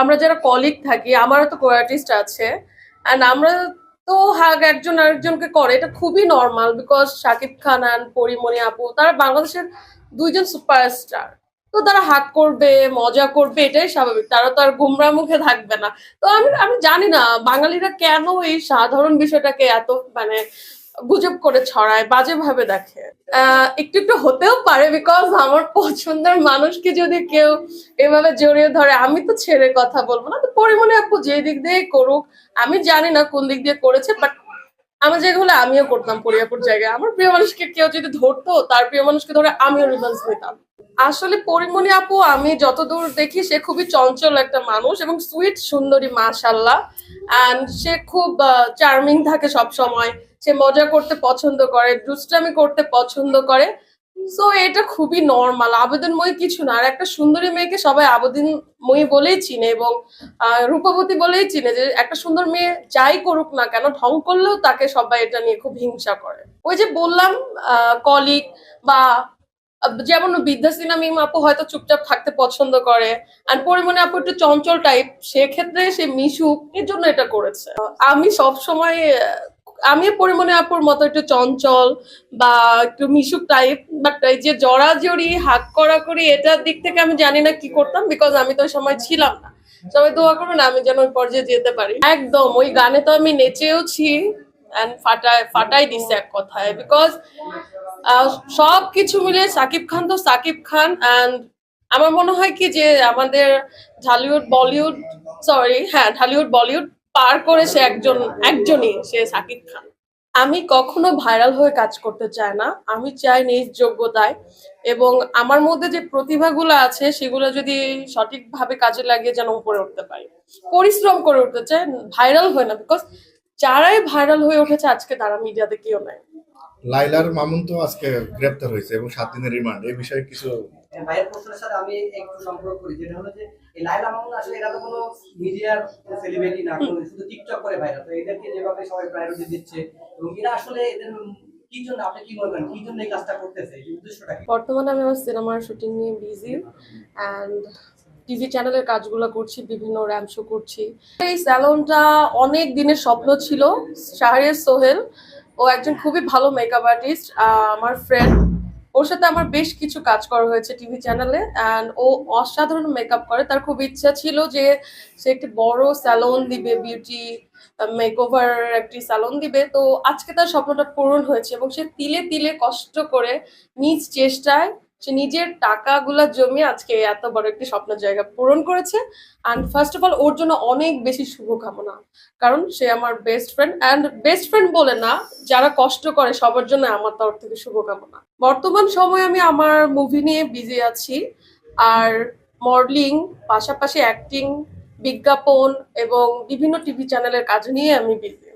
আমরা যারা কলিগ থাকি, আমারও তো কোয়ার্টিস্ট আছে অ্যান্ড আমরা তো হাগ একজন আরেকজনকে করে, এটা খুবই normal because Shakib Khan and Porimoni আপু, তারা বাংলাদেশের দুইজন সুপারস্টার তো তারা হাক করবে, মজা করবে, এটাই স্বাভাবিক, তারা তো আর গুমরা মুখে থাকবে না। তো আমি আমি জানি না, বাঙালিরা কেন এই সাধারণ বিষয়টাকে এত মানে গুজব করে ছড়ায় বাজে ভাবে দেখে একটু একটু হতেও পারে বিকজ আমার পছন্দের মানুষকে যদি কেউ এভাবে জড়িয়ে ধরে, আমি তো ছেড়ে কথা বলব না। তো পরিমণি আপু যে দিক দিয়ে করুক, আমি জানি না কোন দিক দিয়ে করেছে বাট আমার জায়গা হলে আমিও করতাম পরিয়াপুর জায়গায় আমার প্রিয় মানুষকে কেউ যদি ধরতো, তার প্রিয় মানুষকে ধরে আমিও রিভান্স নিতাম। আসলে পরিমণি আপু, আমি যতদূর দেখি, সে খুবই চঞ্চল একটা মানুষ এবং সুইট সুন্দরী মাশাল্লাহ অ্যান্ড সে খুব চার্মিং থাকে সব সময় সে মজা করতে পছন্দ করে, দুষ্টামি করতে পছন্দ করে। সো এটা খুবই নর্মাল আবেদনময় কিছু না। আর একটা সুন্দরী মেয়েকে সবাই আবেদনময়ী বলেই চিনে এবং রূপবতী বলেই চিনে যে একটা সুন্দর মেয়ে যাই করুক না কেন, ঢং করলেও তাকে সবাই এটা নিয়ে খুব হিংসা করে। ওই যে বললাম কলিগ বা, যেমন বিদ্যাসিনা মিম আপু হয়তো চুপচাপ থাকতে পছন্দ করে আর পরিমণি আপু একটু চঞ্চল টাইপ সেক্ষেত্রে সে মিশুক, এর জন্য এটা করেছে। আমি সব সময় আমি পরিমণি আপুর মতো একটু চঞ্চল বা একটু মিশুক টাইপ বাট এই যে জড়াজড়ি, হাত করাকরি এটার দিক থেকে আমি জানি না কি করতাম বিকজ আমি তো সময় ছিলাম না। সবাই দোয়া করবেন আমি যেন পর্যায়ে যেতে পারি। একদম, ওই গানে তো আমি নেচেওছি অ্যান্ড ফাটায়, ফাটাই দিছে এক কথায় বিকজ সব কিছু মিলে সাকিব খান তো সাকিব খান অ্যান্ড আমার মনে হয় কি যে আমাদের ঢালিউড, বলিউড সরি হ্যাঁ ঢালিউড, বলিউড পার করে সে একজন, একজনই, সে সাকিব খান। আমি কখনো ভাইরাল হয়ে কাজ করতে চাই না। আমি চাই নিজ যোগ্যতায় এবং আমার মধ্যে যে প্রতিভাগুলো আছে, সেগুলো যদি সঠিকভাবে কাজে লাগিয়ে যেন উপরে উঠতে পারি। পরিশ্রম করে উঠতে চাই ভাইরাল হয় না বিকজ যারাই ভাইরাল হয়ে উঠেছে, আজকে তারা মিডিয়াতে কেউ নাই। লাইলার মামুন তো আজকে গ্রেপ্তার হয়েছে এবং সাত দিনের রিমান্ড। এই বিষয়ে কিছু ভাইয়ের প্রশ্নের সাথে আমি একটু সম্পর্ক করি। যেটা হলো যে এই লাইলা মামুন আসলে এরা তো কোনো মিডিয়ার সেলিব্রিটি না কোনো শুধু টিকটক করে ভাইরা। তো এদেরকে যেভাবে সবাই প্রায়োরিটি দিচ্ছে এবং এরা আসলে এদের কি জন্য আপনি কি মনে করেন কি জন্য এই কাজটা করতেছে? এই উদ্দেশ্যটা কি? বর্তমানে আমি আমার সিনেমার শুটিং নিয়ে বিজি অ্যান্ড টিভি চ্যানেলের কাজগুলো করছি বিভিন্ন র্যাম শো করছি। এই স্যালনটা অনেক দিনের স্বপ্ন ছিল শাহরিয়ার সোহেল ও একজন খুবই ভালো মেকআপ আর্টিস্ট আমার ফ্রেন্ড ওর সাথে আমার বেশ কিছু কাজ করা হয়েছে টিভি চ্যানেলে অ্যান্ড ও অসাধারণ মেকআপ করে। তার খুব ইচ্ছা ছিল যে সে একটি বড় স্যালন দিবে বিউটি মেকওভার একটি স্যালন দিবে। তো আজকে তার স্বপ্নটা পূরণ হয়েছে এবং সে তিলে তিলে কষ্ট করে নিজ চেষ্টায় সে নিজের টাকাগুলা জমিয়ে আজকে এত বড় একটি স্বপ্নের জায়গা পূরণ করেছে। অ্যান্ড ফার্স্ট অফ অল ওর জন্য অনেক বেশি শুভকামনা। কারণ সে আমার best friend and best friend বলে না, যারা কষ্ট করে সবার জন্য আমার তরফ থেকে শুভকামনা। বর্তমান সময়ে আমি আমার মুভি নিয়ে বিজি আছি। আর মডেলিং পাশাপাশি অ্যাক্টিং বিজ্ঞাপন এবং বিভিন্ন টিভি চ্যানেলের কাজ নিয়ে আমি বিজি